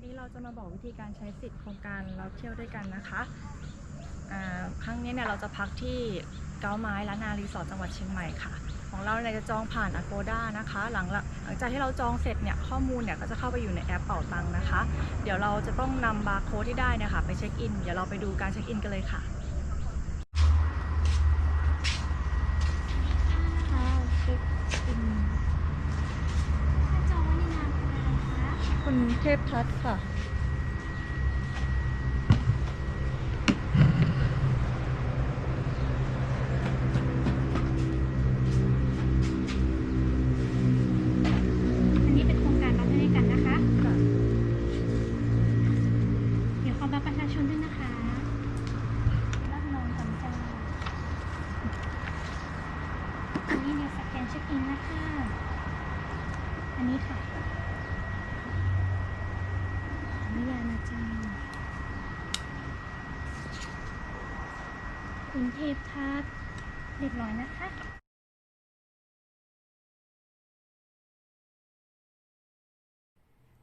วันนี้เราจะมาบอกวิธีการใช้สิทธิ์โครงการเราเที่ยวด้วยกันนะคะอ่าครั้งนี้เนี่ยเราจะพักที่เก้าไม้ล้านนารีสอร์ทจังหวัดเชียงใหม่ค่ะ ของเราเนี่ยจะจองผ่าน Agoda นะคะ หลังหลังจากที่เราจองเสร็จเนี่ยข้อมูลเนี่ยก็จะเข้าไปอยู่ในแอปเป่าตังค์นะคะ เดี๋ยวเราจะต้องนำบาร์โค้ดที่ได้เนี่ยค่ะไปเช็คอิน เดี๋ยวเราไปดูการเช็คอินกันเลยค่ะเช็คอินถ้าจองไว้ในนามเป็นอะไร คะคุณเทพทัศน์ค่ะ อันนี้เป็นโครงการเราด้วยกันนะคะ เดี๋ยวขอบัตรประชาชนด้วยนะคะรับรองสำคัญอันนี้เดี๋ยวสแกนเช็คอินนะคะ อันนี้ค่ะขออ นุญาตนะจ๊ะคุณเทพทัศน์เรียบร้อยนะคะ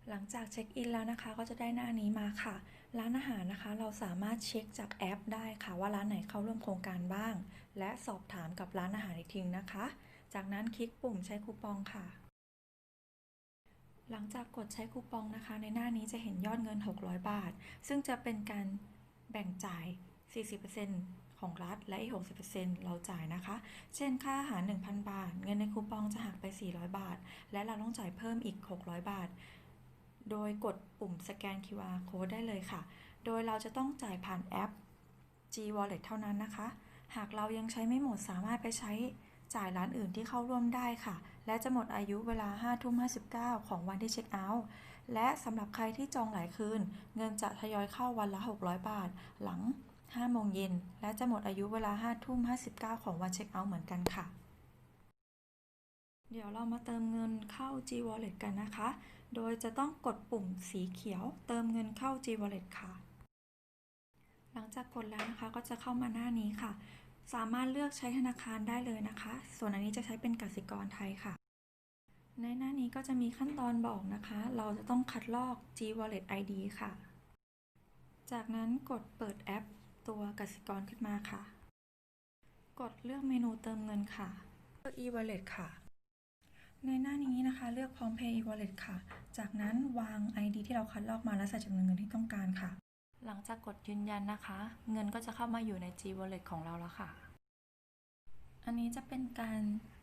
หลังจากเช็คอินแล้วนะคะก็จะได้หน้านี้มาค่ะ ร้านอาหารนะคะ เราสามารถเช็คจากแอปได้ค่ะ ว่าร้านไหนเข้าร่วมโครงการบ้าง และสอบถามกับร้านอาหารอีกทีนะคะ จากนั้นคลิกปุ่มใช้คูปองค่ะ หลังจากกดใช้คูปองนะคะ ในหน้านี้จะเห็นยอดเงิน 600 บาท ซึ่งจะเป็นการแบ่งจ่าย 40%ของรัฐและอีก 60%เราจ่ายนะคะ เช่นค่าอาหาร 1,000 บาท เงินในคูปองจะหักไป 400 บาท และเราต้องจ่ายเพิ่มอีก 600 บาท โดยกดปุ่มสแกน QR code ได้เลยค่ะ โดยเราจะต้องจ่ายผ่านแอป G Wallet เท่านั้นนะคะ หากเรายังใช้ไม่หมดสามารถไปใช้ จ่ายร้านอื่นที่เข้าร่วมได้ค่ะ และจะหมดอายุเวลา5ทุ่ม59 ของวันที่เช็คเอาท์ และสำหรับใครที่จองหลายคืน เงินจะทยอยเข้าวันละ 600 บาท หลัง 5 โมงเย็น และจะหมดอายุเวลา5ทุ่ม59 ของวันเช็คเอาท์เหมือนกันค่ะ เดี๋ยวเรามาเติมเงินเข้า G Wallet กันนะคะ โดยจะต้องกดปุ่มสีเขียว เติมเงินเข้า G Wallet ค่ะ หลังจากกดแล้วนะคะก็จะเข้ามาหน้านี้ค่ะ สามารถเลือกใช้ธนาคารได้เลยนะคะ ส่วนอันนี้จะใช้เป็นกสิกรไทยค่ะ ในหน้านี้ก็จะมีขั้นตอนบอกนะคะ เราจะต้องคัดลอก G Wallet ID ค่ะ จากนั้นกดเปิดแอป ตัวกสิกรขึ้นมาค่ะ กดเลือกเมนูเติมเงินค่ะเลือก e-wallet ค่ะ ในหน้านี้นะคะ เลือกพร้อม Pay e-wallet ค่ะ จากนั้นวาง ID ที่เราคัดลอกมาและใส่จำนวนเงินที่ต้องการค่ะ หลังจากกดยืนยันนะคะ เงินก็จะเข้ามาอยู่ใน G Wallet ของเราแล้วค่ะ อันนี้จะเป็นการ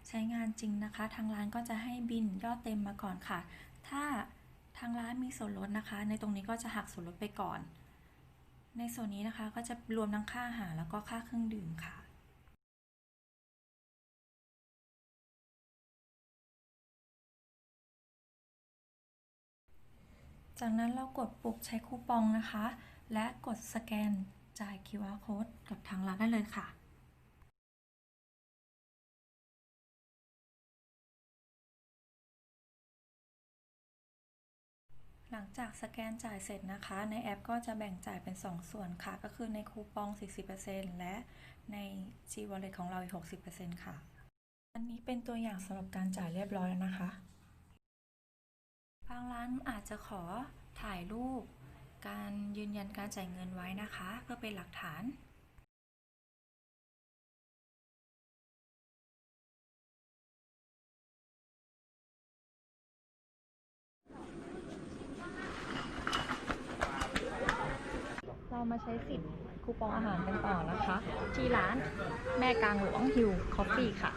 ใช้งานจริงนะคะ ทางร้านก็จะให้บินยอดเต็มมาก่อนค่ะ ถ้าทางร้านมีส่วนลดนะคะ ในตรงนี้ก็จะหักส่วนลดไปก่อน ในส่วนนี้นะคะก็จะรวมทั้งค่าอาหารแล้วก็ค่าเครื่องดื่มค่ะจากนั้นเรากดปุ่มใช้คูปองนะคะ และกดสแกนจ่าย QR code กับทางร้านได้เลยค่ะหลังจากสแกนจ่ายเสร็จนะคะ ในแอปก็จะแบ่งจ่ายเป็น 2 ส่วนค่ะ ก็คือในคูปอง 40%และใน G Wallet ของเราอีก 60%ค่ะ อันนี้เป็นตัวอย่างสำหรับการจ่ายเรียบร้อยแล้วนะคะ บางร้านอาจจะขอถ่ายรูป การยืนยันการจ่ายเงินไว้นะคะ เพื่อเป็นหลักฐานเรามาใช้สิทธิ์คูปองอาหารกันต่อนะคะ ที่ร้านแม่กลางหลวงฮิวคอฟฟี่ค่ะ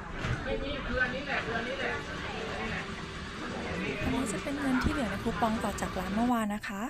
อันนี้จะเป็นเงินที่เหลือในคูปองต่อจากร้านเมื่อวานนะคะ